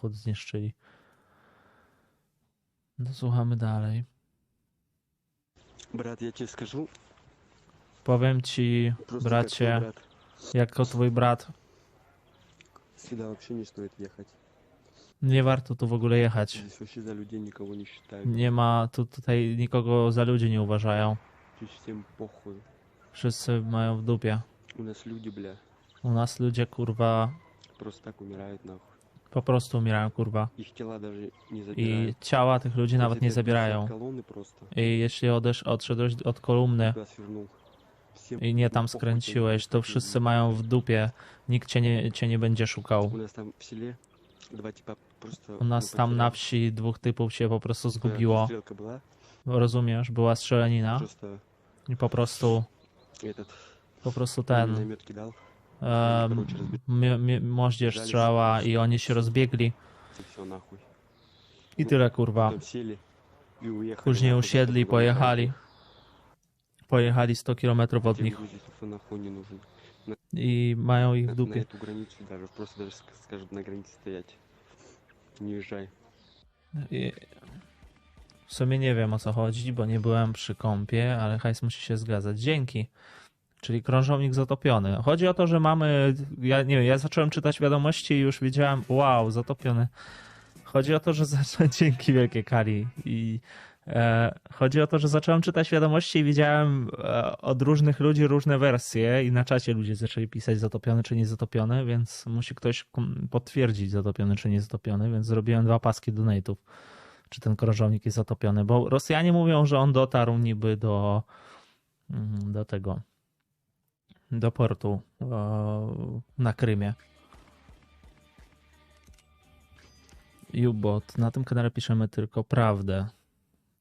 samochód zniszczyli. No słuchamy dalej. Брат, я тебе скажу. Powiem ci, Просто как твой bracie, брат. jako twój brat, Сюда вообще не стоит ехать. nie warto tu w ogóle jechać. Здесь вообще за людей никого не считают. Nie ma tu tutaj nikogo za ludzi nie uważają. Здесь всем похуй. Wszyscy mają w dupie. У нас люди, бля, U nas ludzie kurwa просто так умирают нахуй. Po prostu umierają, kurwa. I ciała tych ludzi nawet nie zabierają. I jeśli odesz, odszedłeś od kolumny i nie tam skręciłeś, to wszyscy mają w dupie. Nikt cię nie, cię nie będzie szukał. U nas tam na wsi dwóch typów się po prostu zgubiło. Rozumiesz, była strzelanina. I po prostu... Po prostu ten um, strzała i oni się rozbiegli. I tyle kurwa. Później usiedli i pojechali. Pojechali 100 km od nich. I mają ich w dupie. I... W sumie nie wiem o co chodzi, bo nie byłem przy kąpie, ale hajs musi się zgadzać. Dzięki. Czyli krążownik zatopiony. Chodzi o to, że mamy. Ja nie wiem, ja zacząłem czytać wiadomości i już wiedziałem, wow, zatopiony. Chodzi o to, że zacząłem. Dzięki wielkie Kali. I e, chodzi o to, że zacząłem czytać wiadomości i widziałem e, od różnych ludzi różne wersje, i na czacie ludzie zaczęli pisać zatopiony czy niezatopiony, więc musi ktoś potwierdzić zatopiony czy niezatopiony, więc zrobiłem dwa paski donate'ów czy ten krążownik jest zatopiony, bo Rosjanie mówią, że on dotarł niby do, mm, do tego, do portu na Krymie. U-bot. Na tym kanale piszemy tylko prawdę.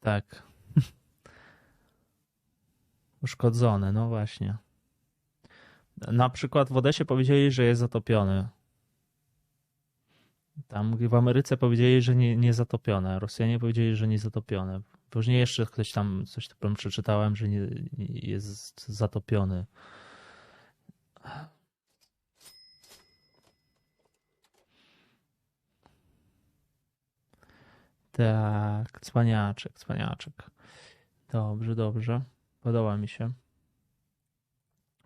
Tak. Uszkodzony, no właśnie. Na przykład w Odesie powiedzieli, że jest zatopiony. Tam w Ameryce powiedzieli, że nie, nie zatopione. Rosjanie powiedzieli, że nie zatopione. Później jeszcze ktoś tam, coś tam przeczytałem, że nie, nie jest zatopiony. Tak, cwaniaczek, cwaniaczek. Dobrze, dobrze. Podoba mi się.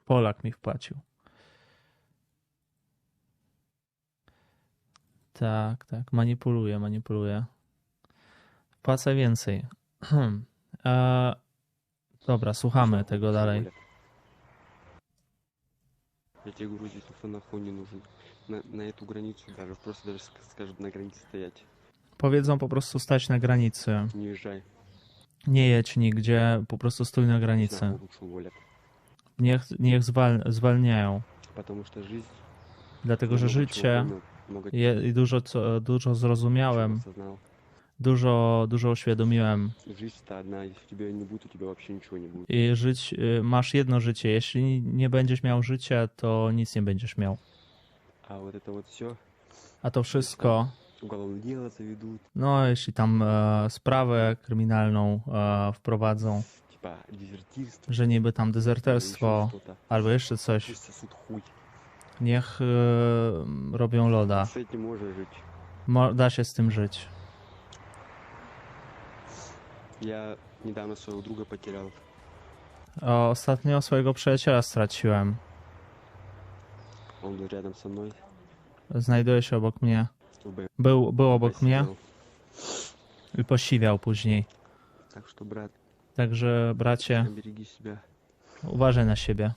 Polak mi wpłacił. Tak, tak. Manipuluje, manipuluje. Płacę więcej. dobra, słuchamy tego dalej. Я тебе говорю, здесь никто нахуй не нужен. На, на эту границу даже, просто даже ск- скажут на границе стоять. Powiedzą po prostu stać na granicy. Не езжай. Nie jedź nigdzie, po prostu stój na granicy. Нахуй лучше уволят. Niech, niech zwal, zwalniają. Потому что жизнь... Dlatego, że много чего życie понял, много je, i dużo, co, dużo чего zrozumiałem, осознал. dużo, dużo uświadomiłem. I żyć, y, masz jedno życie. Jeśli nie będziesz miał życia, to nic nie będziesz miał. A to wszystko. No, jeśli tam e, sprawę kryminalną e, wprowadzą, że niby tam dezerterstwo albo jeszcze coś, niech e, robią loda. Mo, da się z tym żyć. Ja niedawno swojego druga. O, ostatnio swojego przyjaciela straciłem. On był ze mną. Znajduje się obok mnie. Był, był obok mnie. I posiwiał później. Także bracie. Uważaj na siebie.